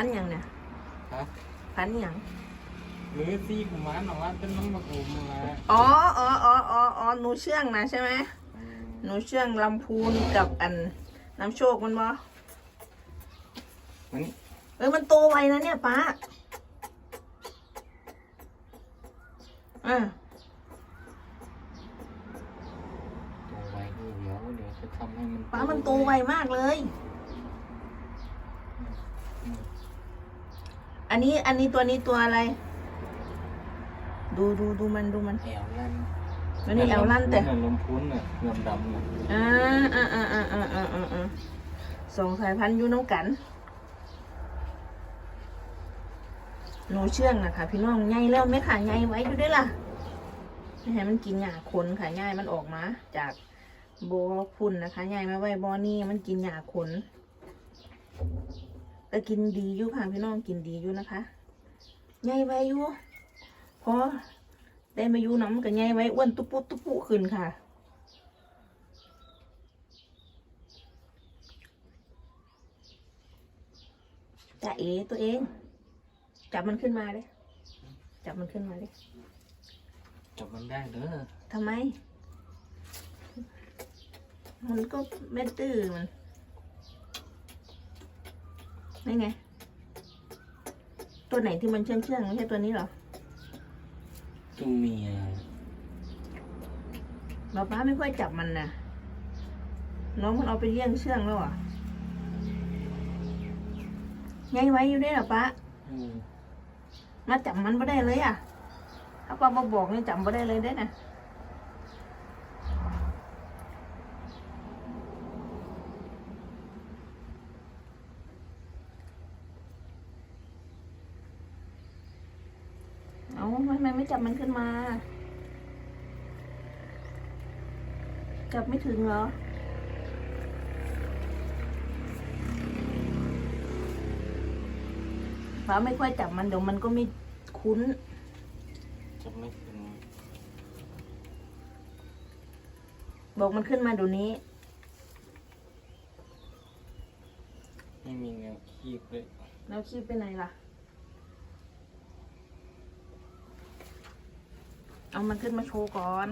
พันหยังเนี่ยฮะพันหยังหรือซี่กุมารหนองว่าเป็นน้องบักโอมมาอ๋ออ๋ออ๋ออ๋ออ๋อหนูเชื่องนะใช่ไหมหนูเชื่องลำพูนกับอันน้ำโชคมันบ่มันเออมันโตไวนะเนี่ยป้าอ่าตัวไว้เดี๋ยวเดี๋ยวจะทำให้มันป้ามันโตไวมากเลยันนี้อันนี้ตัวนี้ตัวอะไร ดูดูดูมันดูมันแอลลันมันนี้แอลลันแต่ลมพุ้นน่ะลมดำน่อ่าอ่าอ่าอ่าอ่าอ่าอ่าสองสายพันธุ์ยูน้องกันหนูเชื่องนะคะพี่น้องใหญ่แล้วไม่ค่ะใหญ่ไว้อยู่ด้วยล่ะไม่ให้มันกินหญ้าคนค่ะง่ายมันออกมา จากบอพุ่นนะคะใหญ่ไม่ไว้บอนี่มันกินหญ้าคน แต่กินดีอยู่ค่ะพี่น้องกินดีอยู่นะคะใหญ่ไว้อยู่พอได้มาอยู่น้ำกับใหญ่ไว้อ้วนตุ๊ปุตุ๊ปุขึ้นค่ะจ่าเอตัวเอง จับมันขึ้นมาเลยจับมันขึ้นมาเลยจับมันได้เด้อทำไม มันก็ไม่ตื้อมัน นี่ไง ตัวไหนที่มันเชื่องเชื่องๆไม่ใช่ตัวนี้เหรอตัวเมียป้าป้าไม่ค่อยจับมันนะน้องมันเอาไปเลี้ยงเชื่องแล้วอะไงไว้อยู่ได้เหรอป้าอืมมาจับมันไม่ได้เลยอะถ้าป้ามาบอกนี่จับไม่ได้เลยได้นะ ทำไมไม่จับมันขึ้นมา จับไม่ถึงเหรอป้าไม่ค่อยจับมันเดี๋ยวมันก็ไม่คุ้น จับไม่ถึง บอกมันขึ้นมาเดี๋ยวนี้ ไม่มีแนวคีบเลย แล้วคีบไปไหนล่ะ เอามันขึ้นมาโชว์ก่อน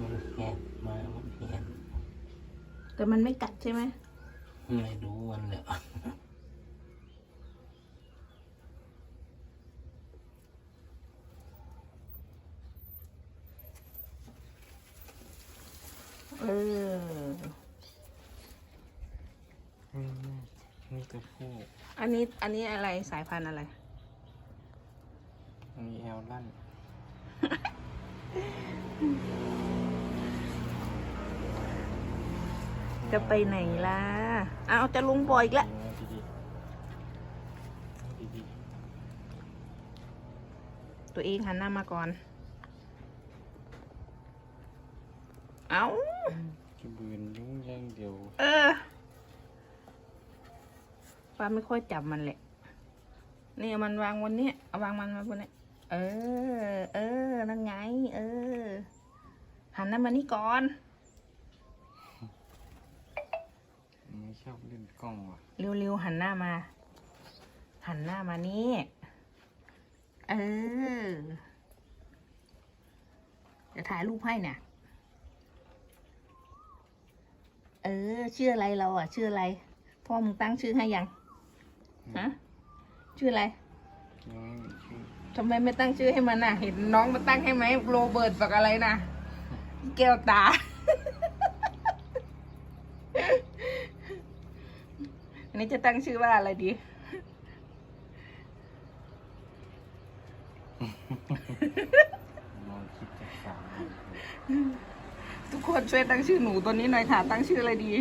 มันแหบมามันแหบแต่มันไม่กัดใช่ไหม ไม่รู้วันแล้วเออ นี่ตัวผู้อันนี้อันนี้อะไรสายพันธุ์อะไร มีแอลลั่นจะไปไหนล่ะเอาวจะลงบ่ออีกแล้ว ดีๆดีตัวเองหันหน้ามาก่อน เอาๆกระบืนยุ่งย่างเดียว เออ ป้าไม่ค่อยจับมันแหละนี่เอามันวางบนนี้เอาวางมันมาบนนี้เออ เออ นั่นไง เออ หันหน้ามานี่ก่อน ไม่ชอบเล่นกล้องว่ะ เร็วๆ หันหน้ามา หันหน้ามานี่ เออ จะถ่ายรูปให้เนี่ย เออ ชื่ออะไรเราอะ ชื่ออะไร พ่อมึงตั้งชื่อให้ยัง ฮะชื่ออะไรยังไม่มีชื่อทำไมไม่ตั้งชื่อให้มันน่ะ เห็นน้องมาตั้งให้ไหมโรเบิร์ตฝักอะไรนะแก้วตา อันนี้จะตั้งชื่อว่าอะไรดีลองคิดจากสามทุกคนช่วยตั้งชื่อหนูตัวนี้หน่อยค่ะ ตั้งชื่ออะไรดี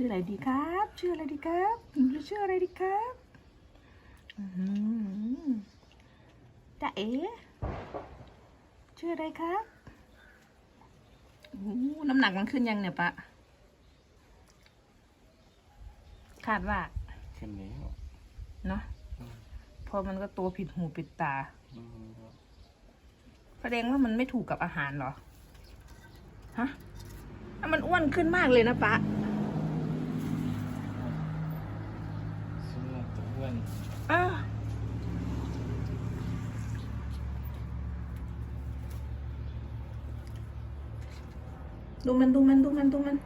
ชื่ออะไรดีครับ ชื่ออะไรดีครับหนูชื่ออะไรดีครับจ่าเอ๋ชื่ออะไรครับโอ้น้ำหนักมันขึ้นยังเนี่ยปะคาดว่าขึ้นแล้วเนาะพอมันก็ตัวผิดหูผิดตาแสดงว่ามันไม่ถูกกับอาหารเหรอ ฮะ มันอ้วนขึ้นมากเลยนะปะ ดูมันดูมันดูมันดูมัน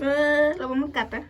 เออเราไม่กัดนะ